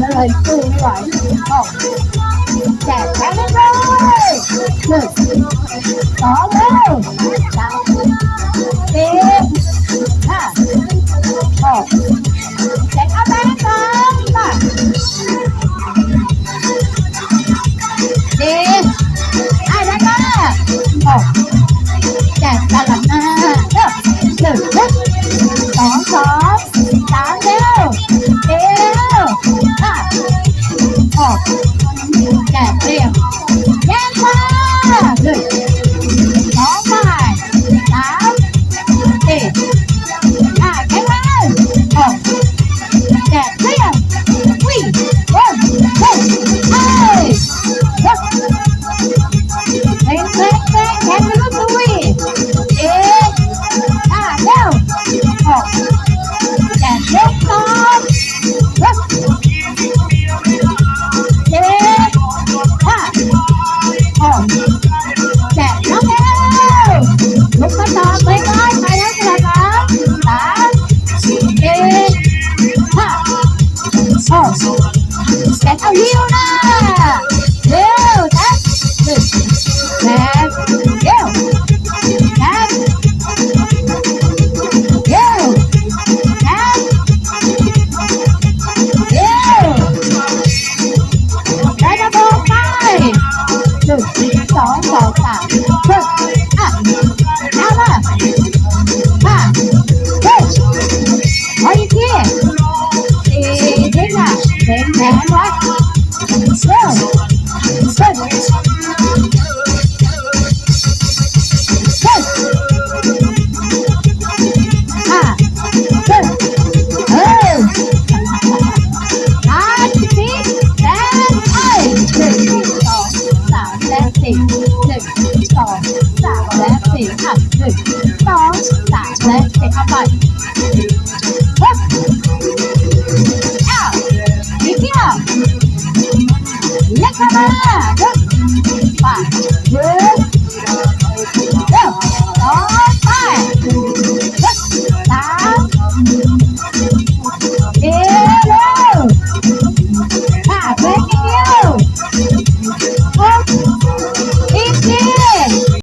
เลยสู้ไม่ไหวออกแจกแพ้เลยหนึ่งสองเร็วสามสี่ห้าหกแจกเอาแบงค์สองมาสี่ให้ได้มาหกแจกตลับหน้า แนึ่งสองสองสามหกอะเอามาห้าหกขออีกทีสี่ทิ้งอะเพ่งแขนไว้เร็ว และสี่อะหนึ่งสองสามและสี่เ